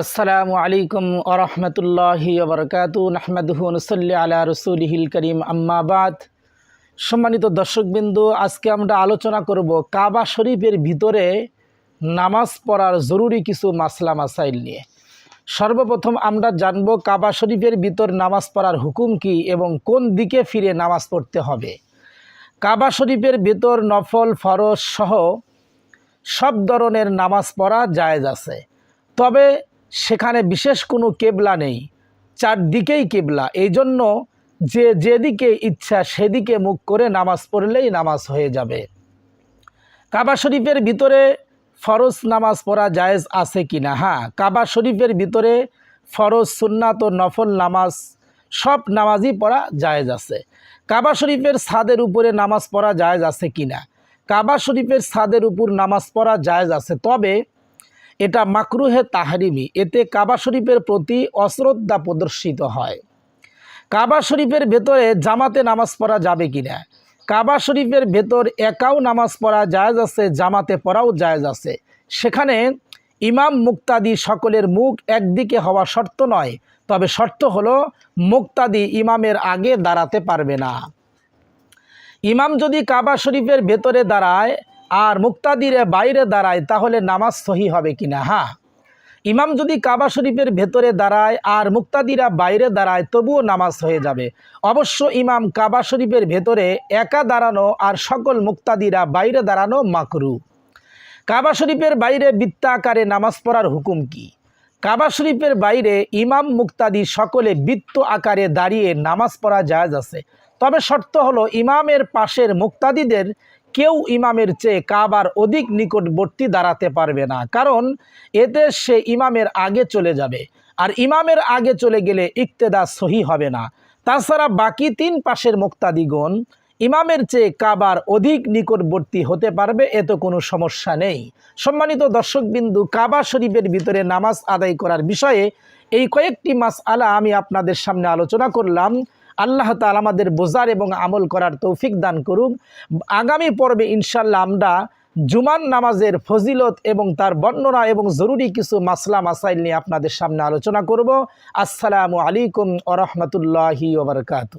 আসসালামু আলাইকুম আরহামতুল্লাহি ওবরকাতু নাহমাদুহু নসল্লি আলা রসুলহিল করিম। আম্মাবাদ সম্মানিত দর্শকবিন্দু, আজকে আমরা আলোচনা করব কাবা শরীফের ভিতরে নামাজ পড়ার জরুরি কিছু মাসলা মাসাইল নিয়ে। সর্বপ্রথম আমরা জানব কাবা শরীফের ভিতর নামাজ পড়ার হুকুম কি এবং কোন দিকে ফিরে নামাজ পড়তে হবে। কাবা শরীফের ভিতর নফল, ফরজ সহ সব ধরনের নামাজ পড়া জায়েজ আছে। তবে সেখানে বিশেষ কোনো কেবলা নেই। চারদিকেই কেবলা। এই জন্য যে যেদিকে ইচ্ছা সেদিকে মুখ করে নামাজ পড়লেই নামাজ হয়ে যাবে। কাবা শরীফের ভিতরে ফরজ নামাজ পড়া জায়েজ আছে কি না? হ্যাঁ কাবা শরীফের ভিতরে ফরজ, সুন্নাত ও নফল নামাজ, সব নামাজই পড়া জায়েজ আছে। কাবা শরীফের ছাদের উপরে নামাজ পড়া জায়েজ আছে কি না? কাবা শরীফের ছাদের উপর নামাজ পড়া জায়েজ আছে। তবে এটা মাকরুহে তাহারিমি। এতে কাবা শরীফের প্রতি অশ্রদ্ধা প্রদর্শিত হয়। কাবা শরীফের ভেতরে জামাতে নামাজ পড়া যাবে কি না কাবা শরীফের ভেতর একাও নামাজ পড়া জায়েজ আছে, জামাতে পড়াও জায়জ আছে। সেখানে ইমাম মুক্তাদি সকলের মুখ একদিকে হওয়া শর্ত নয়, তবে শর্ত হলো মুক্তাদি ইমামের আগে দাঁড়াতে পারবে না। ইমাম যদি কাবা শরীফের ভেতরে দাঁড়ায় আর মুক্তাদিরে বাইরে দাঁড়ায়, তাহলে নামাজ সহি হবে কিনা? হ্যাঁ ইমাম যদি কাবা শরীফের ভেতরে দাঁড়ায় আর মুক্তাদিরা বাইরে দাঁড়ায়, তবুও নামাজ হয়ে যাবে। অবশ্য ইমাম কাবা শরীফের ভেতরে একা দাঁড়ানো আর সকল মুক্তাদিরা বাইরে দাঁড়ানো মাকরু। কাবা শরীফের বাইরে বৃত্তাকারে নামাজ পড়ার হুকুম কি? কাবা শরীফের বাইরে ইমাম মুক্তাদি সকলে বৃত্ত আকারে দাঁড়িয়ে নামাজ পড়া জায়জ আছে। তবে শর্ত হলো, ইমামের পাশের মুক্তাদিদের কেউ ইমামের চেয়ে কাবার অধিক নিকটবর্তী দাঁড়াতে পারবে না। কারণ এতে সে ইমামের আগে চলে যাবে আর ইমামের আগে চলে গেলে ইক্তেদা সহি হবে না। তাছাড়া বাকি তিন পাশের মুক্তাদিগণ ইমামের চেয়ে কাবার অধিক নিকটবর্তী হতে পারবে এত কোনো সমস্যা নেই। সম্মানিত দর্শকবিন্দু, কাবা শরীফের ভিতরে নামাজ আদায় করার বিষয়ে এই কয়েকটি মাস আলা আমি আপনাদের সামনে আলোচনা করলাম। আল্লাহ তালা আমাদের বোঝার এবং আমল করার তৌফিক দান করুক আগামী পর্বে ইনশাল্লাহ আমরা জুমান নামাজের ফজিলত এবং তার বর্ণনা এবং জরুরি কিছু মাসলা, মাসাইল নিয়ে আপনাদের সামনে আলোচনা করব। আসসালামু আলাইকুম ওরহমতুল্লাহি রহমতুল্লাহি ওবরকাতু